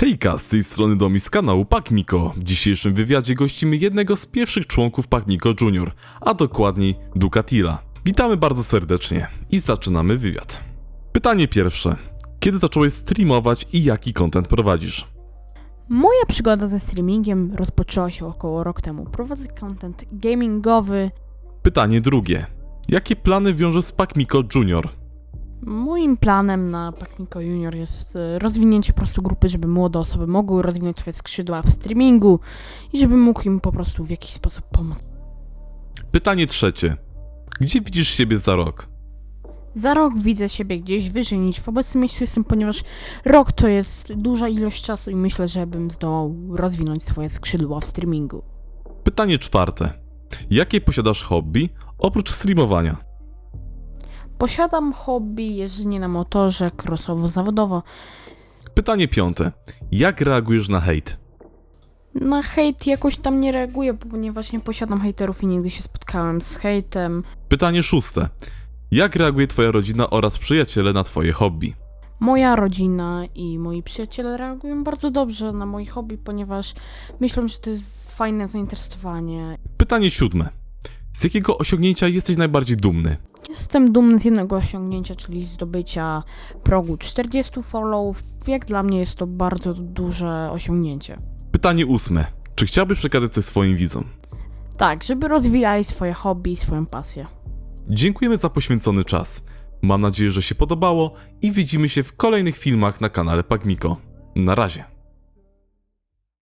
Hejka, z tej strony Domi z kanału Pakmiko. W dzisiejszym wywiadzie gościmy jednego z pierwszych członków Pakmiko Junior, a dokładniej Ducatila. Witamy bardzo serdecznie i zaczynamy wywiad. Pytanie pierwsze. Kiedy zacząłeś streamować i jaki content prowadzisz? Moja przygoda ze streamingiem rozpoczęła się około rok temu. Prowadzę content gamingowy. Pytanie drugie. Jakie plany wiąże z Pakmiko Junior? Moim planem na Pakmiko Junior jest e, rozwinięcie po prostu grupy, żeby młode osoby mogły rozwinąć swoje skrzydła w streamingu i żeby mógł im po prostu w jakiś sposób pomóc. Pytanie trzecie. Gdzie widzisz siebie za rok? Za rok widzę siebie gdzieś wyżej niż w obecnym miejscu jestem, ponieważ rok to jest duża ilość czasu i myślę, że bym zdołał rozwinąć swoje skrzydła w streamingu. Pytanie czwarte. Jakie posiadasz hobby oprócz streamowania? Posiadam hobby jeżdżenie na motorze, crossowo-zawodowo. Pytanie piąte. Jak reagujesz na hejt? Na hejt jakoś tam nie reaguję, ponieważ nie posiadam hejterów i nigdy się spotkałem z hejtem. Pytanie szóste. Jak reaguje twoja rodzina oraz przyjaciele na twoje hobby? Moja rodzina i moi przyjaciele reagują bardzo dobrze na moje hobby, ponieważ myślą, że to jest fajne zainteresowanie. Pytanie siódme. Z jakiego osiągnięcia jesteś najbardziej dumny? Jestem dumny z jednego osiągnięcia, czyli zdobycia progu 40 followów. Jak dla mnie jest to bardzo duże osiągnięcie. Pytanie ósme. Czy chciałbyś przekazać coś swoim widzom? Tak, żeby rozwijali swoje hobby i swoją pasję. Dziękujemy za poświęcony czas. Mam nadzieję, że się podobało i widzimy się w kolejnych filmach na kanale Pagmiko. Na razie.